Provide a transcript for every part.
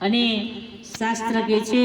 અને શાસ્ત્ર કહે છે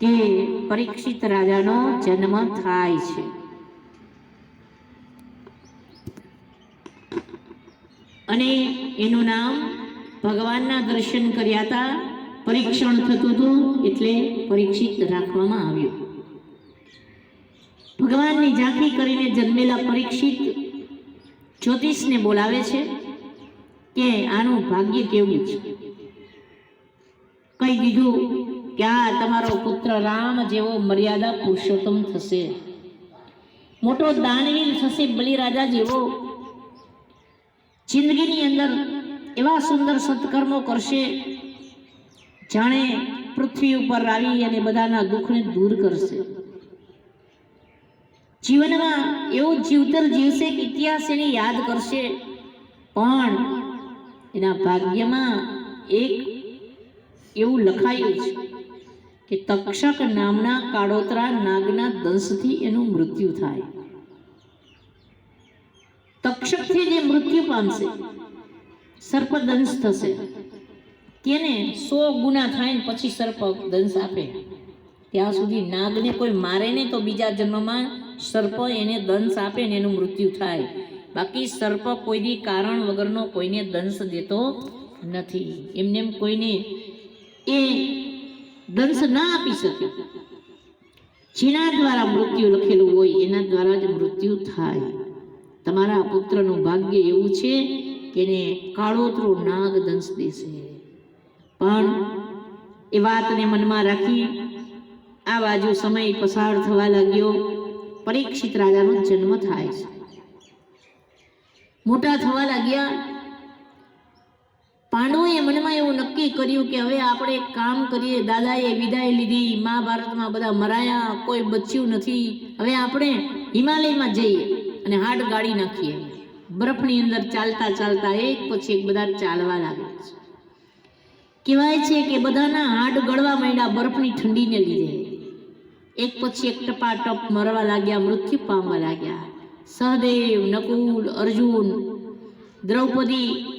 કે પરીક્ષિત રાજાનો જન્મ થાય છે. અને એનું નામ ભગવાનના દર્શન કર્યા હતા. પરીક્ષણ થતું હતું એટલે પરીક્ષિત રાખવામાં આવ્યું. ભગવાનની ઝાંખી કરીને જન્મેલા પરીક્ષિત જ્યોતિષને બોલાવે છે કે આનું ભાગ્ય કેવું છે? કહી દીધું કે આ તમારો પુત્ર રામ જેવો મર્યાદા પુરુષોત્તમ થશે. મોટો દાનવીર થશે બલિરાજા જેવો. જિંદગીની અંદર એવા સુંદર સત્કર્મો કરશે, જાણે પૃથ્વી ઉપર આવી અને બધાના દુઃખને દૂર કરશે. જીવનમાં એવું જીવતર જીવશે કે ઇતિહાસ એને યાદ કરશે. પણ એના ભાગ્યમાં એક એવું લખાયું છે કે તક્ષક નામના કાળોતરા નાગના દંશથી એનું મૃત્યુ થાય. તક્ષકથી જે મૃત્યુ પામશે, સર્પદંશ થશે. તેને સો ગુના થાય ને પછી સર્પ દંશ આપે. ત્યાં સુધી નાગને કોઈ મારે ને તો બીજા જન્મમાં સર્પ એને દંશ આપે ને એનું મૃત્યુ થાય. બાકી સર્પ કોઈની કારણ વગરનો કોઈને દંશ દેતો નથી. એમને એમ કોઈને એ દંશ ના આપી શકે. જેના દ્વારા મૃત્યુ લખેલું હોય, એના દ્વારા જ મૃત્યુ થાય. તમારા પુત્રનું ભાગ્ય એવું છે કે એને કાળોતરો નાગ દંશ દેશે. પણ એ વાતને મનમાં રાખી આ બાજુ સમય પસાર થવા લાગ્યો. પરીક્ષિત રાજાનો જન્મ થાય છે. મોટા થવા લાગ્યા પાંડવોએ મનમાં એવું નક્કી કર્યું કે હવે આપણે કામ કરીએ, દાદાએ વિદાય લીધી મહાભારતમાં બધા મરાયા, કોઈ બચ્યું નથી. હવે આપણે હિમાલયમાં જઈએ અને હાડ ગાડી નાખીએ. બરફની અંદર ચાલતા ચાલતા એક પછી એક બધા ચાલવા લાગે છે. કહેવાય છે કે બધાના હાડ ગળવા માંડ્યા બરફની ઠંડીને લીધે. એક પછી એક ટપાટપ મરવા લાગ્યા, મૃત્યુ પામવા લાગ્યા. સહદેવ, નકુલ, અર્જુન, દ્રૌપદી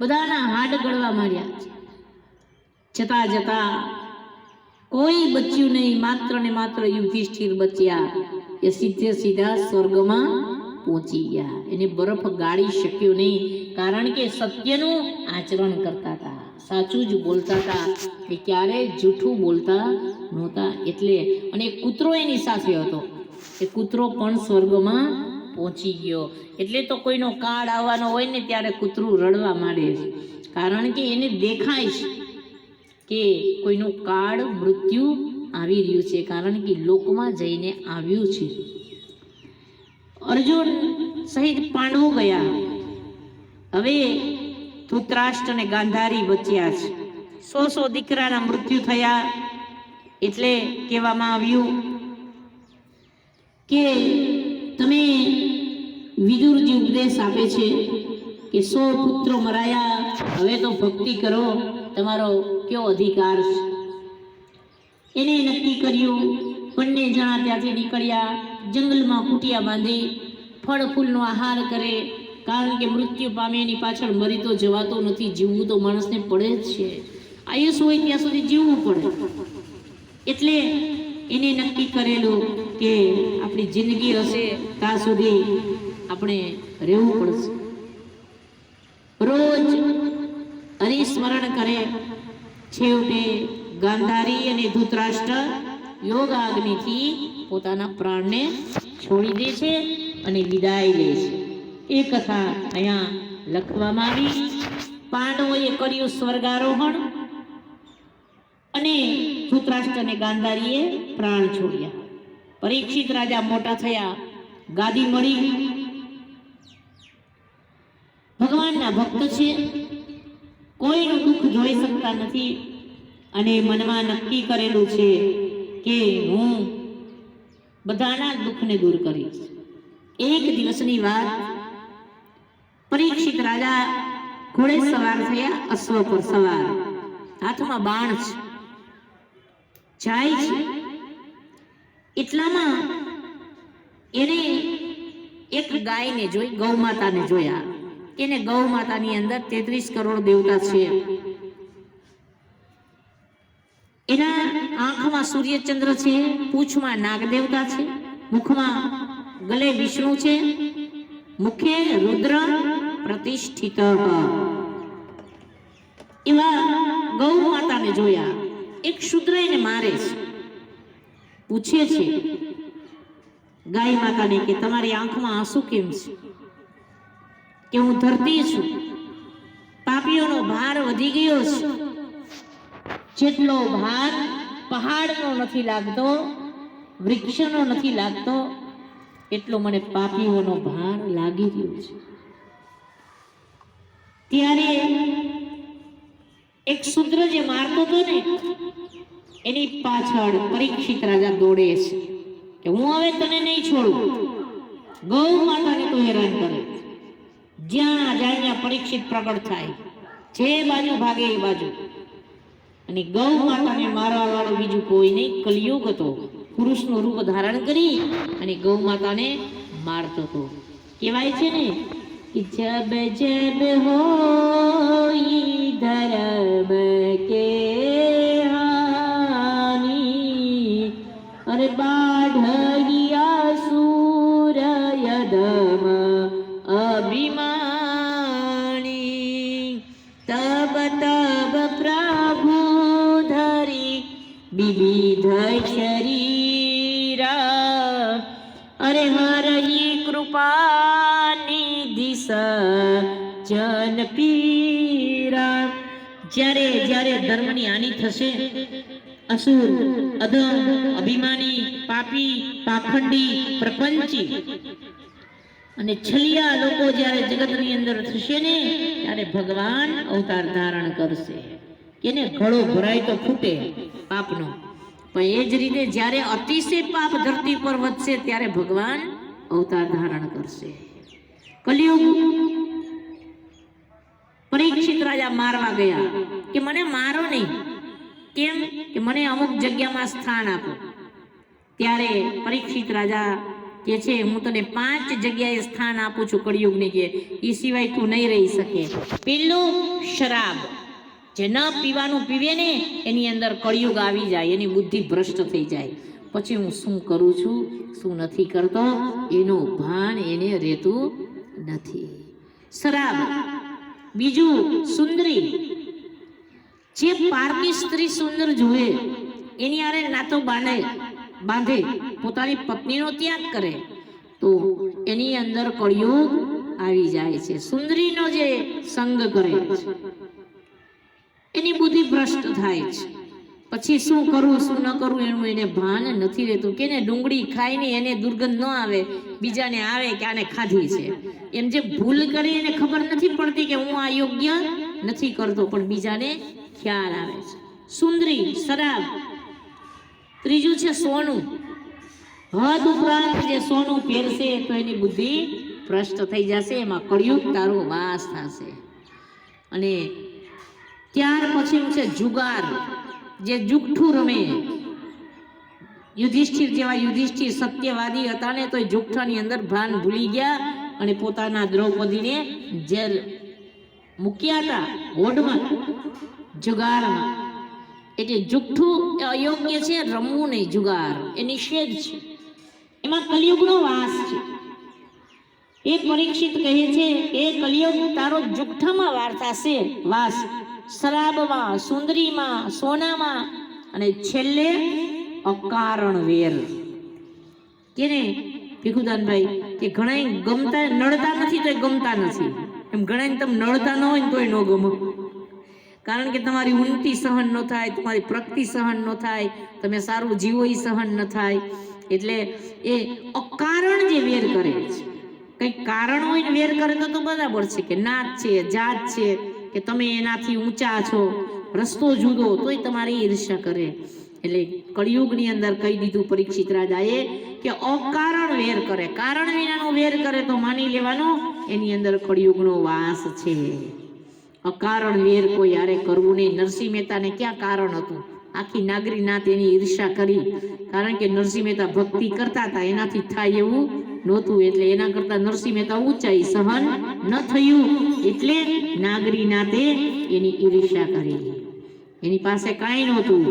બધાના હાડ ગળવા માંડ્યા. છે જતા કોઈ બચ્યું નહીં, માત્ર ને માત્ર યુધિષ્ઠિર બચ્યા. એ સીધે સીધા સ્વર્ગમાં પહોંચી ગયા. એને બરફ ગાળી શક્યો નહીં, કારણ કે સત્યનું આચરણ કરતા હતા. સાચું જ બોલતા હતા એ ક્યારેય જૂઠું બોલતા નહોતા એટલે. અને કૂતરો એની સાથે હતો. એ કૂતરો પણ સ્વર્ગમાં પહોંચી ગયો. એટલે તો કોઈનો કાળ આવવાનો હોય ને ત્યારે કૂતરું રડવા માંડે છે. કારણ કે એને દેખાય છે કે કોઈનું કાળ, મૃત્યુ આવી રહ્યું છે. કારણ કે લોકમાં જઈને આવ્યું છે. અર્જુન સહિત પાંડવો ગયા. હવે ધૃતરાષ્ટ્ર અને ગાંધારી બચ્યા છે. સો સો દીકરાના મૃત્યુ થયા એટલે કહેવામાં આવ્યું કે તમે વિદુરજી ઉપદેશ આપે છે કે સો પુત્રો મરાયા, હવે તો ભક્તિ કરો, તમારો કયો અધિકાર છે? એને નક્કી કર્યું, બંને જણા ત્યાંથી નીકળ્યા, જંગલમાં કુટિયા બાંધી, ફળ ફૂલનો આહાર કરે, કારણ કે મૃત્યુ પામે એની પાછળ મરી તો જવાતો નથી, જીવવું તો માણસને પડે જ છે. આયુષ હોય ત્યાં સુધી જીવવું પડે. એટલે એને નક્કી કરેલું કે આપણી જિંદગી હશે, ત્યાં સુધી આપણે રહેવું પડશે. રોજ હરિસ્મરણ કરે. છેવટે ગાંધારી અને ધૃતરાષ્ટ્ર યોગ અગ્નિથી પોતાના પ્રાણને છોડી દે છે અને વિદાય લે છે. એ કથા અહીંયા લખવામાં આવી. પાંડવોએ કર્યું સ્વર્ગારોહણ અને ધૃતરાષ્ટ્ર અને ગાંધારીએ પ્રાણ છોડ્યા. પરીક્ષિત રાજા મોટા થયા. ગાદી મળી. ભગવાનના ભક્ત છે. કોઈનું દુઃખ જોઈ શકતા નથી અને મનમાં નક્કી કરેલું છે કે હું બધાના દુઃખને દૂર કરીશ. એક દિવસની વાત. પરીક્ષિત રાજા ઘોડે સવાર થયા અશ્વ પર સવાર. હાથમાં બાણ છે. જાય છે. એટલામાં એને એક ગાયને જોઈ, ગૌ માતાને જોયા. એને ગૌ માતાની અંદર તેત્રીસ કરોડ દેવતા છે. એના આંખમાં સૂર્યચંદ્ર છે, પૂંછમાં નાગદેવતા છે, મુખમાં ગલે વિષ્ણુ છે, મુખે રુદ્ર પ્રતિષ્ઠિત. એવા ગૌ માતાને જોયા. એક શુદ્ર એને મારે છે. પૂછે છે ગાય માતાને કે તમારી આંખમાં આંસુ કેમ છે? કે હું ધરતી છું. પાપીઓનો ભાર વધી ગયો છે. જેટલો ભાર પહાડનો નથી લાગતો, વૃક્ષનો નથી લાગતો, એટલો મને પાપીઓનો ભાર લાગી રહ્યો છે. ત્યારે એક શુદ્ર જે મારતો હતો ને એની પાછળ પરીક્ષિત રાજા દોડે છે. કે હું હવે તને નહીં છોડું. ગૌ માતાને તો હેરાન કરે. જ્યાં જાય પરીક્ષિત પ્રગટ થાય. જે બાજુ ભાગે એ બાજુ. અને ગૌ માતાને મારવા વાળો બીજું કોઈ નહીં, કલયુગ હતો. પુરુષનું રૂપ ધારણ કરી અને ગૌ માતાને મારતો હતો. કહેવાય છે ને કે જબ જબ હો ધર્મ બાઢિયા સૂરયદમ અભિમાની તબ તબ પ્રભુ ધરી વિવિધ અરે હરહી કૃપા નિધિ જન પીરા જ્યારે જ્યારે ધર્મની હાનિ થશે અસુર, અધમ, અભિમાની, પાપી, પાખંડી, પ્રપંચી. અને છલિયા લોકો જ્યારે જગતની અંદર થશે ને, ત્યારે ભગવાન અવતાર ધારણ કરશે. કેને ઘડો ભરાય તો ફૂટે પાપનો. પણ એ જ રીતે જ્યારે અતિશય પાપ ધરતી પર વધશે, ત્યારે ભગવાન અવતાર ધારણ કરશે. કલિયુગ પરીક્ષિત રાજા મારવા ગયા કે, મને મારો નહીં કેમ કે મને અમુક જગ્યામાં સ્થાન આપો ત્યારે પરીક્ષિત રાજા કે છે, હું તને પાંચ જગ્યાએ સ્થાન આપું છું કળિયુગને કે એ સિવાય તું નહીં રહી શકે. પેલું શરાબ જે ન પીવાનું પીવે ને, એની અંદર કળિયુગ આવી જાય, એની બુદ્ધિ ભ્રષ્ટ થઈ જાય. પછી હું શું કરું છું? શું નથી કરતો? એનું ભાન એને રહેતું નથી. શરાબ. બીજું સુંદરી. જે પારકી સ્ત્રી સુંદર જુએ, એની આરે નાતો બાંધે બાંધે, પોતાની પત્નીનો ત્યાગ કરે, તો એની અંદર કળિયુગ આવી જાય છે. સુંદરીનો જે સંગ કરે છે, એની બુદ્ધિ ભ્રષ્ટ થાય છે. પછી શું કરવું શું ન કરવું એનું એને ભાન નથી રહેતું. કે ને ડુંગળી ખાઈને એને દુર્ગંધ ન આવે, બીજાને આવે કે આને ખાધી છે. એમ જે ભૂલ કરી એને ખબર નથી પડતી કે હું આ યોગ્ય નથી કરતો, પણ બીજાને ખ્યાલ આવે છે. સુંદરી, શરાબ. ત્રીજું છે સોનું. હદ ઉપરાંત જે સોનું પહેરશે તો એની બુદ્ધિ ભ્રષ્ટ થઈ જશે, એમાં કળિયુગ તારો વાસ થશે. અને ત્યાર પછી છે જુગાર, જે જુઠ્ઠું રમે. યુધિષ્ઠિર જેવા યુધિષ્ઠિર સત્યવાદી હતા ને તો એ જુઠ્ઠાની અંદર ભાન ભૂલી ગયા અને પોતાના દ્રૌપદીને જેલ મૂક્યા હતા હોડમાં. જુગારમાં. એટલે જુઠ્ઠું એ અયોગ્ય છે, રમવું નહીં, જુગાર. એ નિષેધ છે. એમાં કલિયુગનો વાસ છે. એ પરીક્ષિત કહે છે એ કલિયુગ તારો જુઠ્ઠામાં વાર્તા છે. વાસ. શરાબમાં, સુંદરીમાં, સોનામાં અને છેલ્લે અકારણ વેર. કેને? ભીખુદાનભાઈ, કે ઘણા ગમતા, નડતા નથી તો ગમતા નથી. એમ ઘણા તમે નડતા ન હોય ને તોય ન ગમો. કારણ કે તમારી ઉન્નતિ સહન ન થાય, તમારી પ્રગતિ સહન ન થાય, તમે સારું જીવો એ સહન ન થાય. એટલે એ અકારણ જે વેર કરે છે, કંઈક કારણ હોય ને વેર કરે તો તો બરાબર છે કે નાત છે, જાત છે, કે તમે એનાથી ઊંચા છો, રસ્તો જુદો, તોય તમારી ઈર્ષ્યા કરે. એટલે કળિયુગની અંદર કહી દીધું પરીક્ષિત રાજાએ કે અકારણ વેર કરે. કારણ વિનાનો વેર કરે તો માની લેવાનો, એની અંદર કળિયુગનો વાસ છે. અકારણ વેર કોઈ યારે કરવું નહીં. નરસિંહ મહેતાને ક્યાં કારણ હતું? આખી નાગરી ના એની ઈર્ષા કરી. કારણ કે નરસિંહ મહેતા ભક્તિ કરતા હતા. એનાથી થાય એવું નહોતું. એટલે એના કરતા નરસિંહ મહેતા ઊંચાઈ સહન ન થયું. એટલે નાગરી નાતે એની ઈર્ષા કરી. એની પાસે કાંઈ નહોતું.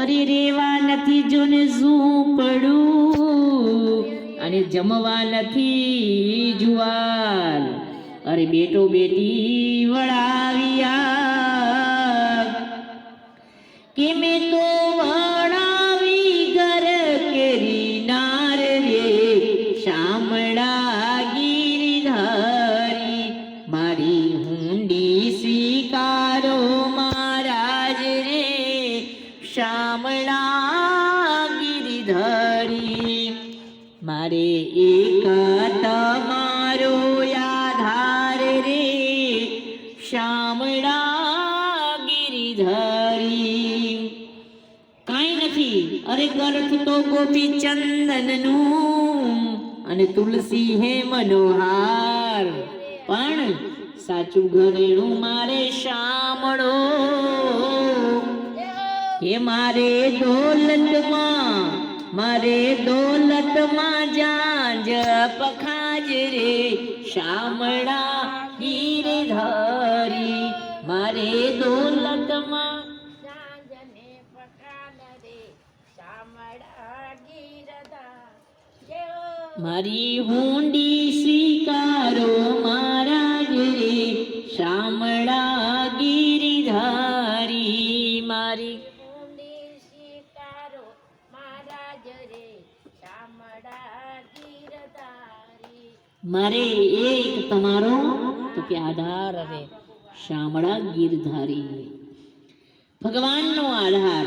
અરે રેવા નથી જોને શું પડું? અને જમવા નથી જુવાલ. અરે બેટો બેટી વળાવ્યા. કે મેં નથી. અરે ગર્થ ગોપી ચંદનનું અને તુલસી હે મનોહાર. પણ સાચું ઘરેણું મારે શામળો. એ મારે દોલતમાં મારે દોલતમાં જાંજ પખાજ રે. શામળા ગીરધારી મારે દોલતમાં મારી હુંડી સ્વીકારો મારા રે શામળા ગીરધારી મારી. મારે એક તમારો, તો કે આધાર રે શામળા ગીરધારી ભગવાનનો આધાર,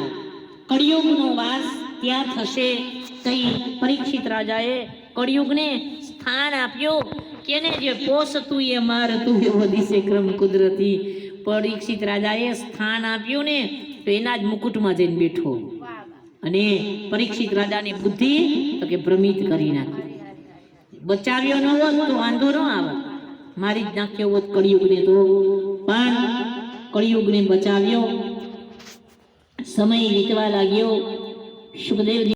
કળિયુગનો વાસ ત્યાં થશે. કઈ પરીક્ષિત રાજાએ કળિયુગને સ્થાન આપ્યું. કેને જે પોષતું એ મારતું એવો દિશે ક્રમ કુદરતી. પરીક્ષિત રાજાએ સ્થાન આપ્યું ને તો એના જ મુકુટમાં જઈને બેઠો. અને પરીક્ષિત રાજાની બુદ્ધિ તો કે ભ્રમિત કરી નાખી. બચાવ્યો ન હોત તો વાંધો ન આવત મારી જ નાખ્યો હોત કળિયુગને તો. પણ કળિયુગને બચાવ્યો. સમય વીતવા લાગ્યો. 是不是有点？